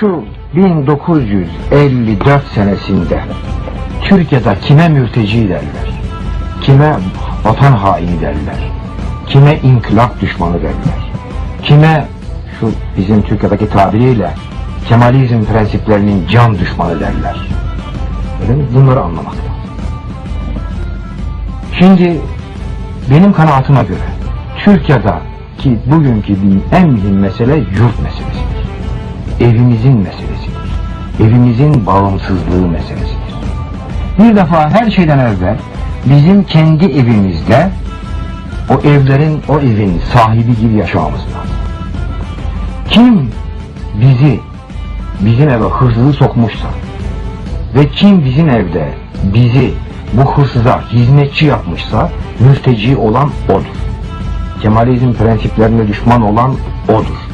şu 1954 senesinde Türkiye'de kime mürteci derler, kime vatan haini derler, kime inkılap düşmanı derler, kime şu bizim Türkiye'deki tabiriyle Kemalizm prensiplerinin can düşmanı derler. Öyle? Bunları anlamak. Şimdi benim kanaatime göre Türkiye'de ki bugünkü en mühim mesele yurt meselesidir. Evimizin meselesidir. Evimizin bağımsızlığı meselesidir. Bir defa her şeyden evvel bizim kendi evimizde o evlerin, o evin sahibi gibi yaşamamız. Kim bizi bizim eve hırsızı sokmuşsa ve kim bizim evde bizi bu hırsıza hizmetçi yapmışsa mürteci olan odur. Kemalizm prensiplerine düşman olan odur.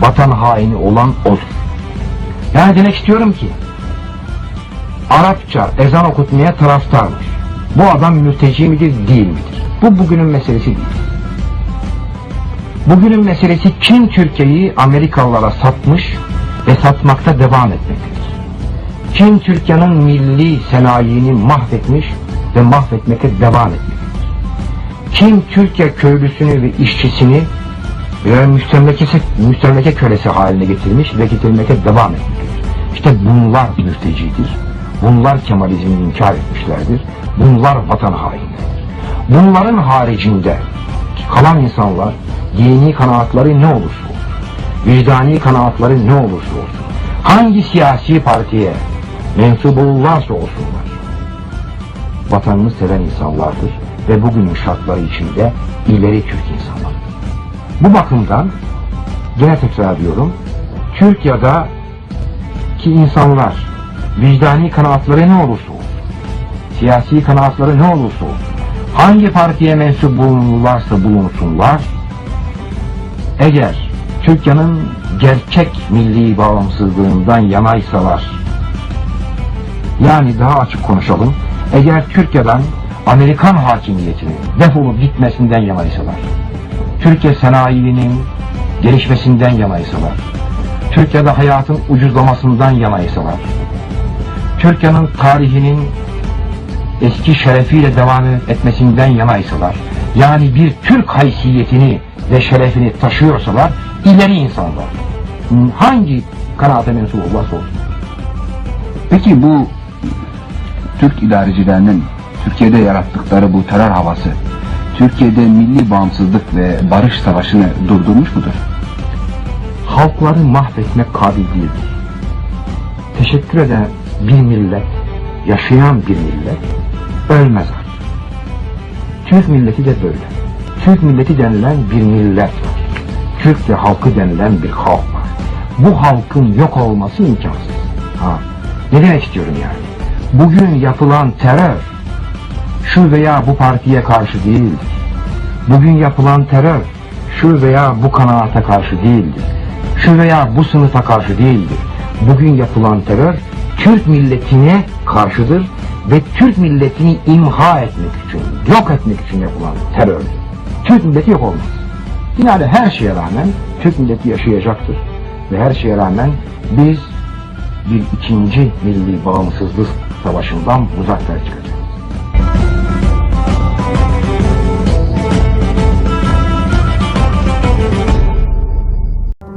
Vatan haini olan odur. Yani demek istiyorum ki Arapça ezan okutmaya taraftarmış. Bu adam mülteci midir değil midir? Bu bugünün meselesi değil. Bugünün meselesi kim Türkiye'yi Amerikalılara satmış ve satmakta devam etmektedir. Kim Türkiye'nin milli senayini mahvetmiş ve mahvetmekte devam etmektedir. Kim Türkiye köylüsünü ve işçisini ve müstemlekesi, müstemleke kölesi haline getirmiş ve getirmekte devam etmektedir. İşte bunlar mürtecidir. Bunlar Kemalizmi inkar etmişlerdir. Bunlar vatan hainleridir. Bunların haricinde kalan insanlar dini kanaatları ne olursa olsun, vicdani kanaatları ne olursa olsun, hangi siyasi partiye mensup olurlarsa olsunlar, vatanını seven insanlardır ve bugünün şartları içinde ileri Türk insanlar. Bu bakımdan gene tekrar ediyorum, Türkiye'de ki insanlar vicdani kanaatları ne olursa olsun, siyasi kanaatları ne olursa olsun, hangi partiye mensup bulunurlarsa bulunsunlar, eğer Türkiye'nin gerçek milli bağımsızlığından yanaysalar, yani daha açık konuşalım, eğer Türkiye'den Amerikan hakimiyetinin defolup gitmesinden yanaysalar, Türkiye sanayinin gelişmesinden yanaysalar, Türkiye'de hayatın ucuzlamasından yanaysalar, Türkiye'nin tarihinin eski şerefiyle devam etmesinden yanaysalar, yani bir Türk haysiyetini ve şerefini taşıyorsalar, ileri insanlar. Hangi kanaate mensup olursa olsun. Peki bu Türk idarecilerinin Türkiye'de yarattıkları bu terör havası Türkiye'de milli bağımsızlık ve barış savaşını durdurmuş mudur? halkları mahvetmek kabil değildir. Teşekkür eden bir millet, yaşayan bir millet ölmez. Türk milleti de böyle. Türk milleti denilen bir millet var. Türk ve halkı denilen bir halk var. Bu halkın yok olması imkansız. Ha. Ne demek istiyorum yani? Bugün yapılan terör şu veya bu partiye karşı değildir. Bugün yapılan terör şu veya bu kanaate karşı değildir. Şu veya bu sınıfa karşı değildir. Bugün yapılan terör Türk milletine karşıdır ve Türk milletini imha etmek için, yok etmek için yapılan terör. Türk milleti yok olmaz. Yine de her şeye rağmen Türk milleti yaşayacaktır. Ve her şeye rağmen biz bir ikinci milli bağımsızlık savaşından muzaffer çıkacağız.